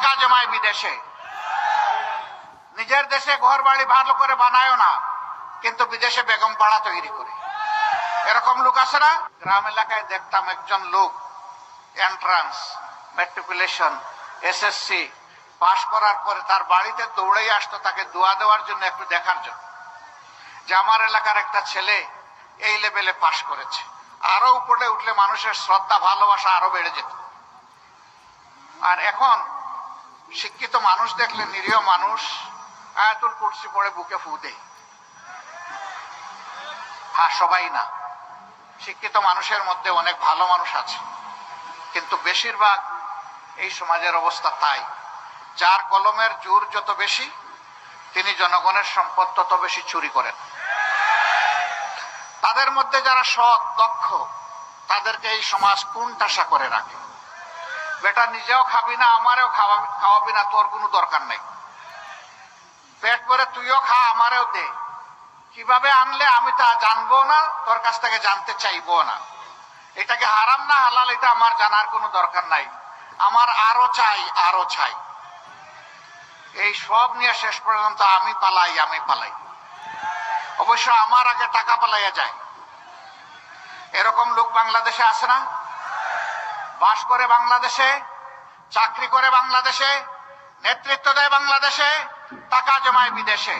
টাকা জমায় বিদেশে। নিজের দেশে ঘর বাড়ি ভালো করে বানায়ও না, কিন্তু বিদেশে বেগম পাড়া তৈরি করে। এরকম লোক আছে না? গ্রাম এলাকায় দেখতাম একজন লোক এন্ট্রান্স মেট্রিকুলেশন এসএসসি পাশ করার পরে তার বাড়িতে দৌড়েই আসতো, তাকে দোয়া দেওয়ার জন্য, একটু দেখার জন্য। যে আমার এলাকার একটা ছেলে এই লেভেলে পাশ করেছে। আরও উপরে উঠলে মানুষের শ্রদ্ধা, ভালোবাসা আরও বেড়ে যেত। আর এখন শিক্ষিত মানুষ দেখলে নিরীহ মানুষ আয়াতুল কুরসি পড়ে বুকে ফু দেয়। হ্যাঁ সবাই না। শিক্ষিত মানুষের মধ্যে অনেক ভালো মানুষ আছে। কিন্তু বেশিরভাগ এই সমাজের অবস্থা তাই। যার কলমের জোর যত বেশি, তিনি জনগণের সম্পদ তত বেশি চুরি করেন। তাদের মধ্যে যারা সৎ, দক্ষ, তাদেরকে এই সমাজ কুণ্ঠাসা করে রাখে। বেটা, নিজেও খাবি না, আমারেও খাওয়াবি না, তোর কোনো দরকার নেই। পেট ভরে তুইও খা, আমারেও দে। কীভাবে আনলে আমি তা জানব না, তোর কাছ থেকে জানতে চাইব না। এটাকে হারাম না হালাল, এটা আমার জানার কোনো দরকার নাই। আমার আরও চাই আরও চাই। এই সব নিয়ে শেষ পর্যন্ত আমি পালাই আমি পালাই। অবশ্য আমার আগে টাকা পালাইয়া যায়। এরকম লোক বাংলাদেশে আছে না? বাস করে বাংলাদেশে, চাকরি করে বাংলাদেশে, নেতৃত্ব দেয় বাংলাদেশে, টাকা জমায় বিদেশে।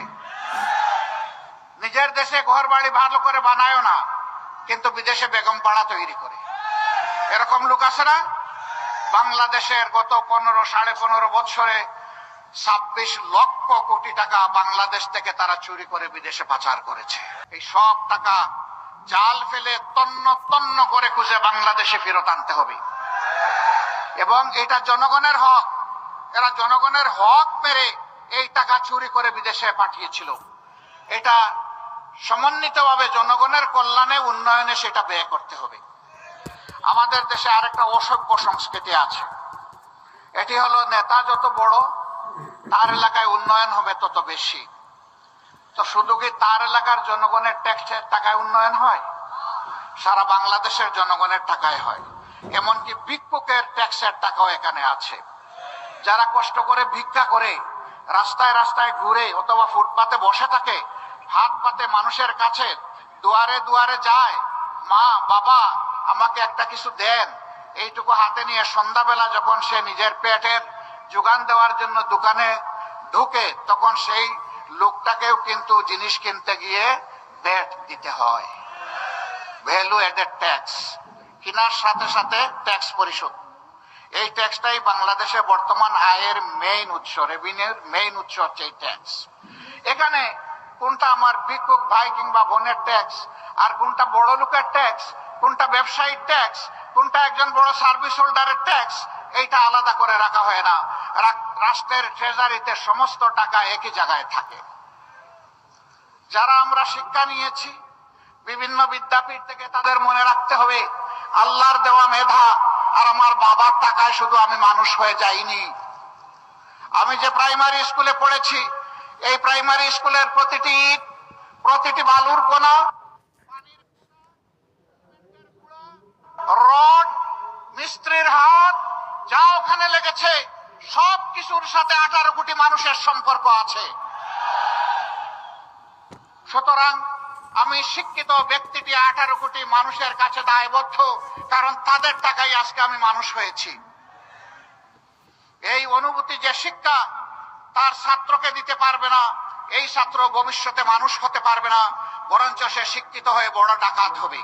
নিজের দেশে ঘর বাড়ি ভালো করে বানায়ও না, কিন্তু বিদেশে বেগম পাড়া তৈরি করে। এরকম লোক আছে না? বাংলাদেশের গত পনেরো, সাড়ে পনেরো বছরে ছাব্বিশ লক্ষ কোটি টাকা বাংলাদেশ থেকে তারা চুরি করে বিদেশে পাচার করেছে। এই সব টাকা জাল ফেলে তন্ন তন্ন করে খুঁজে বাংলাদেশে ফেরত আনতে হবে। এবং এটা জনগণের হক। এরা জনগণের হক মেরে এই টাকা চুরি করে বিদেশে পাঠিয়েছিল। এটা সমন্বিতভাবে জনগণের কল্যাণে, উন্নয়নে সেটা ব্যয় করতে হবে। আমাদের দেশে আরেকটা অসভ্য সংস্কৃতি আছে। এটি হলো নেতা যত বড়, তার এলাকায় উন্নয়ন হবে তত বেশি। তো শুধু কি তার এলাকার জনগণের ট্যাক্সের টাকায় উন্নয়ন হয়? সারা বাংলাদেশের জনগণের টাকায় হয়। এমনকি ভিক্ষুকের ট্যাক্সের টাকাও এখানে আছে। যারা কষ্ট করে ভিক্ষা করে, রাস্তায় রাস্তায় ঘুরে অথবা ফুটপাতে বসে থাকে, হাত পাতে মানুষের কাছে দুয়ারে দুয়ারে যায়, মা, বাবা, আমাকে একটা কিছু দেন। এইটুকু হাতে নিয়ে সন্ধ্যাবেলা যখন সে নিজের পেটের যোগান দেওয়ার জন্য দোকানে ঢুকে, তখন সেই লোকটাকেও কিন্তু জিনিস কিনতে গিয়ে ভ্যাট দিতে হয়। Value added tax. কেনার সাথে সাথে ট্যাক্স পরিশোধ। এই ট্যাক্সটাই বাংলাদেশে বর্তমান আয়ের মেইন উৎস রেভিনিউর মেইন উৎস হচ্ছে এই ট্যাক্স এখানে কোনটা আমার ভিক্ষুক ভাই কিংবা বোনের ট্যাক্স আর কোনটা বড় লোকের ট্যাক্স কোনটা ব্যবসায়িক ট্যাক্স কোনটা একজন বড় সার্ভিস হোল্ডারের ট্যাক্স এইটা আলাদা করে রাখা হয় না। রাষ্ট্রের ট্রেজারিতে সমস্ত টাকা একই জায়গায় থাকে। যারা আমরা শিক্ষা নিয়েছি, বিভিন্ন বিদ্যাপীঠ থেকে তাদের মনে রাখতে হবে আল্লাহর দেওয়া মেধা আর আমার বাবার টাকায় শুধু আমি মানুষ হয়ে যাইনি। আমি যে প্রাইমারি স্কুলে পড়েছি, এই প্রাইমারি স্কুলের প্রতিটি প্রতিটি বালুর কোনা, রড, মিস্ত্রির হাত, যা ওখানে লেগেছে, সব কিছুর সাথে আঠারো কোটি মানুষের সম্পর্ক আছে। সুতরাং আমি শিক্ষিত ব্যক্তিটি আঠারো কোটি মানুষের কাছে দায়বদ্ধ, কারণ তাদের টাকায় আজকে আমি মানুষ হয়েছি। এই অনুভূতি যে শিক্ষা, তার ছাত্রকে দিতে পারবে না, এই ছাত্র ভবিষ্যতে মানুষ হতে পারবে না, বরঞ্চ সে শিক্ষিত হয়ে বড় ডাকাত হবে।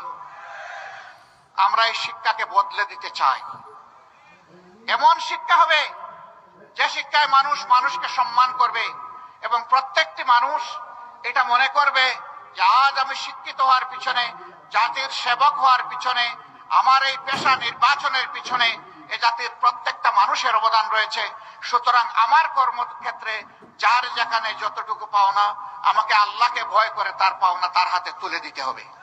আমরা এই শিক্ষাকে বদলে দিতে চাই। এমন শিক্ষা হবে, যে শিক্ষায় মানুষ মানুষকে সম্মান করবে এবং প্রত্যেকটি মানুষ এটা মনে করবে আজ আমি শিক্ষিত হওয়ার পিছনে, জাতির সেবক হওয়ার পিছনে, আমার এই পেশা নির্বাচনের পিছনে এ জাতির প্রত্যেকটা মানুষের অবদান রয়েছে। সুতরাং আমার কর্মক্ষেত্রে যার যেখানে যতটুকু পাওনা, আমাকে আল্লাহকে ভয় করে তার পাওনা তার হাতে তুলে দিতে হবে।